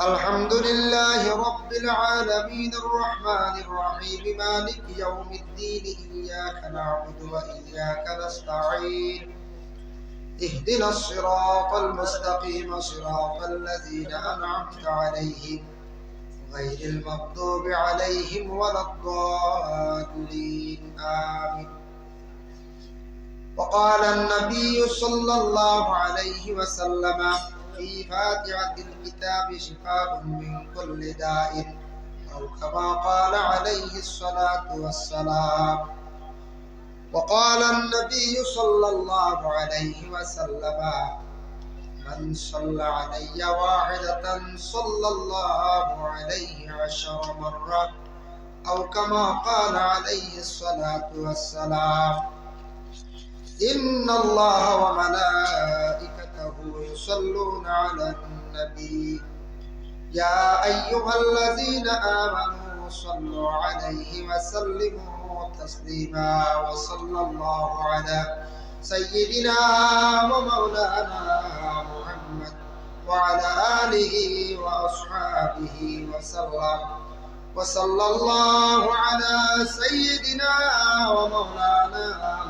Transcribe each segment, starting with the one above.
الحمد لله رب العالمين الرحمن الرحيم مالك يوم الدين إياك نعبد وإياك نستعين. اهدنا الصراط المستقيم صراط الذين أنعمت عليهم غير المغضوب عليهم ولا الضالين آمين. وقال النبي صلى الله عليه وسلم في فاتحة الكتاب شفاء من كل داء أو كما قال عليه الصلاة والسلام. وقال النبي صلى الله عليه وسلم من صلى علي واحدة صلى الله عليه عشر مرات أو كما قال عليه الصلاة والسلام. إن الله وملائكته يصلون على النبي. يا أيها الذين آمنوا صلوا عليه وسلموا تسليما وصلى الله على سيدنا ومولانا محمد وعلى آله وأصحابه وسلم. وصلى الله على سيدنا ومولانا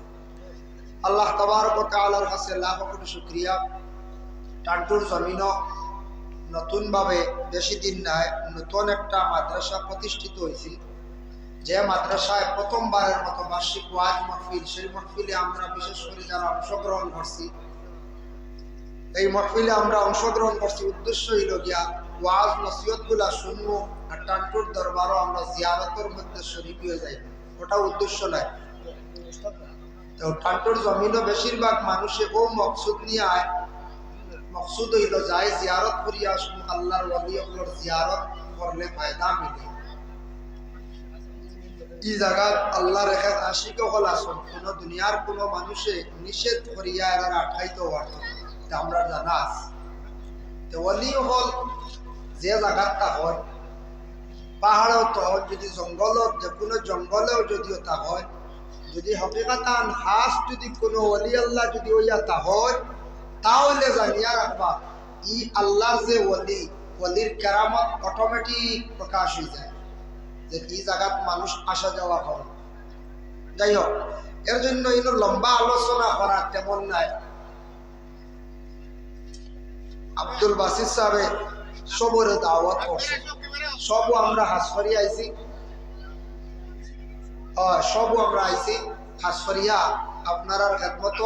আল্লাহ তবারক তাআলার কাছে লাখ কোটি শুকরিয়া। টান্টুর জমিন নতুনভাবে বেশি দিন নাই, নতুন একটা মাদ্রাসা প্রতিষ্ঠিত হয়েছিল যে মাদ্রাসায় প্রথমবারের মতো বার্ষিক ওয়াজ মাহফিল, সেই মাহফিলে আমরা বিশেষ করে যারা অংশগ্রহণ করছি, এই মাহফিলে আমরা অংশগ্রহণ করছি। উদ্দেশ্য হইল গিয়া ওয়াজ নসিহতগুলা শুনব আর টান্টুর দরবারও আমরা জিয়ারতের মধ্যে শরীফ হয়ে যাই। ওটা উদ্দেশ্য নাই। টান্টুর জমিনও বেশিরভাগ মানুষে ও মকসুদ নিয়ে আয় মকসুদ হইল যায় জিয়ারত করিয়া আসুন আল্লাহর ওয়ালিয়গুলোর জিয়ারত করলে ফায়দা মিলে। এই জায়গাত আল্লাহ রেখে আশিক হল আসুন কোন দুনিয়ার কোন মানুষে নিষেধ করিয়া এরা আঠাইতে পারত আমরা জানা আছে। তো ওলি হল যে জায়গাটা হয় পাহাড়ও তো যদি জঙ্গলত যে কোনো জঙ্গলেও যদিও তা হয় যদি হকিকাতান হাস যদি কোনো অলি আল্লাহ যদি ওইয়া হয়, তাহলে জানিয়া রাখবা, ই আল্লাহ যে ওলি, ওলির কেরামত অটোমেটিক প্রকাশ হয়ে যায়, যে এই জায়গাত মানুষ আসা যাওয়া করে। যাই হোক এর জন্য ইনো লম্বা আলোচনা করা তেমন নাই। আব্দুল বাসির সাহেব সবরে দাওয়াত করছে। সব আমরা হাসফারি আইছি। সব আমরা আইছি। হাসফারিয়া আপনার খেদমত।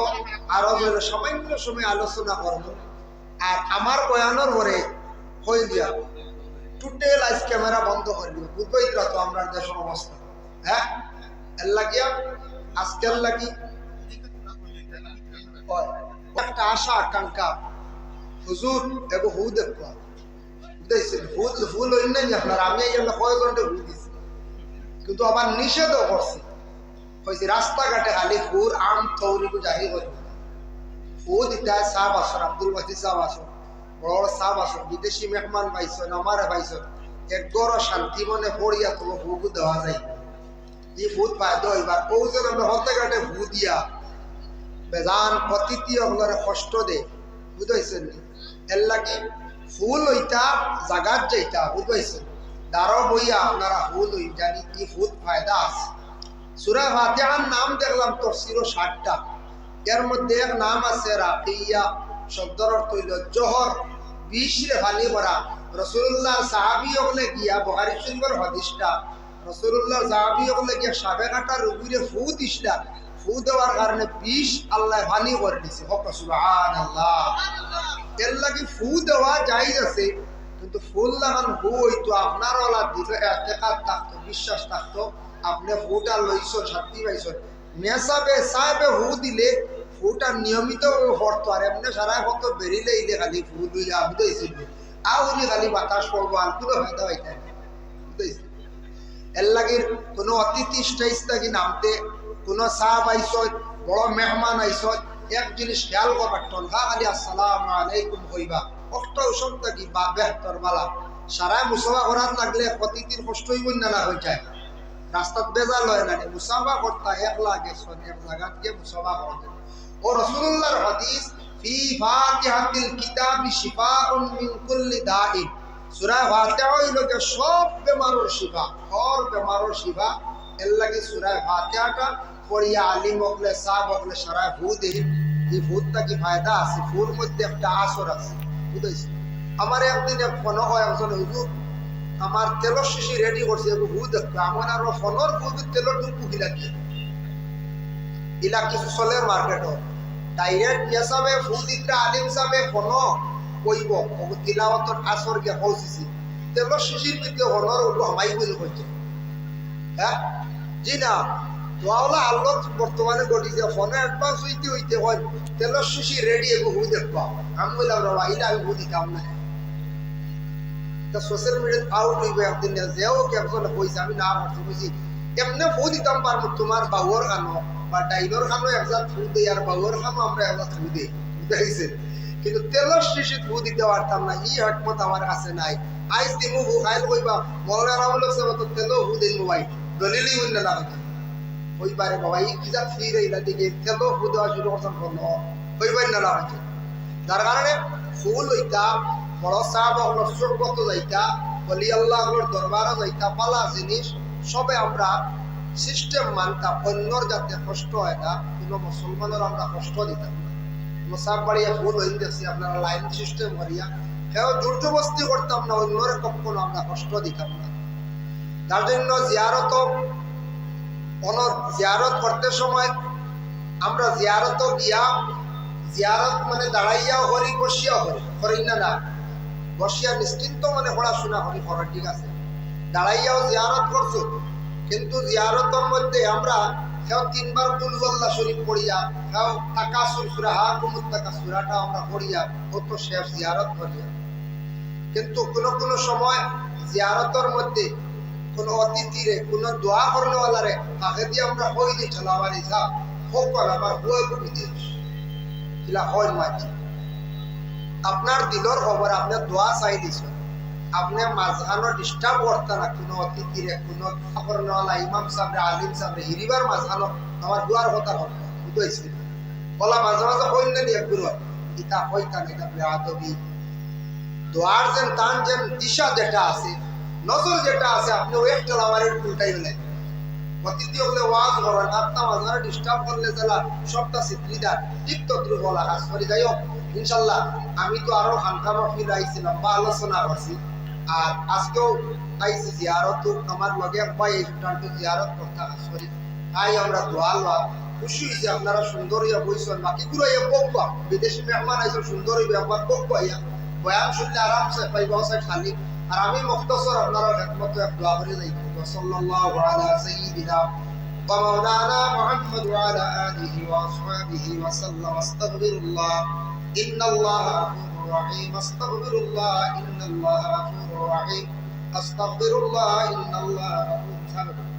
আরও সামান্য সময় আলোচনা করব। আর আমার বয়ানোর পরে হয়ে দিয়া? টোটেল আইস ক্যামেরা বন্ধ করে দিব। বুঝবই তো আমরা দেশের অবস্থা। হ্যাঁ? একটা আশা আকাঙ্ক্ষা। হুজুর, এগো হু দেখবা ভুল ভুল হইল নাই আপনার, আমি এই জন্য কয়েকজনটা ভুল দিছি। কিন্তু আবার নিষেধও করছে। হয়েছে রাস্তাঘাটে খালি ফুর আম তৌরিকু জাহি করবে ফু দিতে সাহ আসর আব্দুল বাসি সাহ আসর বড় সাহ আসর বিদেশি মেহমান পাইছেন আমারে পাইছেন একগর শান্তি মনে পড়িয়া তোমার ফুকু দেওয়া যায় ই ভূত তো এবার ও যেন আমরা হতে ঘাটে ভূ দিয়া বেজান অতিথি হলরে কষ্ট দে। বুঝাইছেন এর লাগে ফুল হইতা জাগাত যাইতা বুঝাইছেন দারো বইয়া, আপনারা ফুল হই জানি কি ফুল ফায়দা আছে। সুরা ফাতিহার নাম দেখলাম তফসিরও ষাটটা। এর মধ্যে এক নাম আছে রাকিয়া শব্দর অর্থ হইল জহর। বিশ ফালি করা রসুল্লাহ সাহাবি হলে গিয়া বহারি সুন্দর হদিসটা। রসুল্লাহ সাহাবি হলে গিয়া সাবে কাটা রুগীরে ফু দিসটা ফু দেওয়ার কারণে বিষ আল্লাহ ফানি করে দিছে। হক সুবহান আল্লাহ এর লাগি ফু দেওয়া যাই আছে। কিন্তু ফুল লাগান ফু হইতো আপনার ওলা দিলে এতেকাত থাকতো, বিশ্বাস থাকতো। আপনি ফুটা লইছ শান্তি পাইছ। মেসাবে সাহেবে হু দিলে ফুটা নিয়মিত হরতো আর এমনি সারা কত বেরিলে ইলে খালি ফু লই আমি তো এসেছিল আউরি খালি বাতাস পড়ব আর কোনো ফায়দা হইতে এর লাগি কোনো অতিথি স্টেজ থাকি নামতে, কোনো সাহ আইস বড় মেহমান আইস এক জিনিস খেয়াল করবার টনকা খালি আসসালাম আলাইকুম হইবা। কষ্ট ওসব থাকি, বা লাগে এক জায়গাত গিয়ে মুসাফা করতে ও রসুল্লাহর হাদিস ফি ফাতিহাতিল কিতাবি শিফাউন কুল্লি দাইন সূরা ফাতিহা হইল যে সব বেমারের শিফা হর বেমারের শিফা। এর লাগে সূরা ফাতিহাটা পড়িয়া আলিম হকলে সাহাব হকলে সারা ভূ দেই এই ফায়দা আছে ফুর মধ্যে একটা আসর আছে। বুঝাইছি। আমার একদিন এক ফোন হয়, একজন হুজুর আমার তেলর শিশি রেডি করছে, একটু ভূ দেখতো। আমার আর ফোনের ভূ তেলর কি ইলা কিছু চলে ডাইরেক্ট হিসাবে আলিম সাবে ফোন কইব। তিলাওয়াতর আসর গে পৌঁছিছি। তেলর শিশির ভিতরে হনর ওগুলো হামাই বলে কইছে। হ্যাঁ? জি না। তোয়াওলা আল্লাহ বর্তমানে ঘটিছে ফোনে অ্যাডভান্স হইতে হইতে তেলর শিশি রেডি এগো হু দেখবা। আমি বললাম রবা ইলা আমি হু দিতাম না তা সোশ্যাল মিডিয়াত আউট হইবে একদিন যেও একজনে কইছে, আমি না পারছি বুঝি এমনি ফু দিতাম পারব তোমার বাহুর খানো ফু ফু কিন্তু ফু দিতে পারতাম না, ই হকমত আমার কাছে নাই। আইস দিমু হু খাইল কইবা মৌলানা রাহুল সাহেব তো তেলো হু দিন মোবাইল। দলিলি হইল না হইবারে বাবা, এই কি জাত ফিরে ইলা দিকে তেলো দেওয়া শুরু করতাম কোন হইবার না হইতো। যার কারণে ফুল হইতা, বড় সাহাব হলো যাইতা, বলি আল্লাহ হলোর দরবারও যাইতা, পালা জিনিস, সবে আমরা সিস্টেম মানতা, অন্যর যাতে কষ্ট হয় না, কোনো মুসলমানের আমরা কষ্ট দিতাম না। মোসাব বাড়িয়া ফুল হইন দেখছি আপনারা লাইন সিস্টেম করিয়া সেও জোর জবস্তি করতাম না, অন্যর কখনো আমরা কষ্ট দিতাম না। তার জন্য জিয়ারত কোন জিয়ারত করতে সময় আমরা জিয়ারত গিয়া, জিয়ারত মানে দাঁড়াইয়া, হরি বসিয়া হরি হরি না না, বসিয়া নিশ্চিন্ত মানে পড়াশোনা হরি করার ঠিক আছে। দাঁড়াইয়াও জিয়ারত করছ, কিন্তু জিয়ারতের মধ্যে আমরা সেও তিনবার কুলবল্লা শরীফ পড়িয়া, সেও তাকাসুর সুরা হা কুমুর তাকা সুরাটা আমরা পড়িয়া কত শেষ জিয়ারত করিয়া। কিন্তু কোনো কোনো সময় জিয়ারতের মধ্যে কোনো অতিথিরে কোনো দোয়া করলেওয়ালারে তাকে দিয়ে আমরা হই দিই চলাবার হিসাব হোক আমার হুয়ে দিয়ে কিলা হয় মাঝি আপনার দিলর খবর আপনার দোয়া চাই দিছ। আপনি মাঝখানো ডিস্টার্ব করতে না, কোনো অতিথিরে কোনো খবরওয়ালা ইমাম সাহেব আলিম সাহেব হিরিবার মাঝখানো আমার দোয়ার কথা হবে বুঝাইছে বলা মাঝে মাঝে হইল নি একগুলো ইটা হইতা না এটা বেআদবি দোয়ার যেন, তান যেন দিশা যেটা আছে নজর যেটা আছে, আপনি ওই একটা উল্টাই হলেন অতিথি হলে ওয়াজ করেন মাঝখানে ডিস্টার্ব করলে সবটা করি যাই হোক, ইনশাল্লাহ, আমি তো আরও হালকা বা আলোচনা করছি। আর আজকেও জিয়ারত, আমার লগে একবার এই স্টান্টে জিয়ারত করতে করি তাই আমরা খুশি হয়েছে, আপনারা সুন্দর ইয়া বইছেন। বাকিগুলো ইয়া বকবা বিদেশি মেহমান আইসো সুন্দর হইবে একবার বকবা ইয়া বয়ান শুনলে আরামসে পাইবা খালি। আর আমি মুখতসর আপনারা খেদমতে দোয়া করে যাই সাল্লাল্লাহু আলা সাইয়্যিদিনা ওয়া মাওলানা মুহাম্মদ ওয়া আলা আলিহি ওয়া আসহাবিহি ওয়া সাল্লাম আস্তাগফিরুল্লাহ ইন্নাল্লাহ গফুরুর রহিম আস্তাগফিরুল্লাহ ইন্নাল্লাহ গফুরুর রহিম আস্তাগফিরুল্লাহ ইন্নাল্লাহ গফুরুর রহিম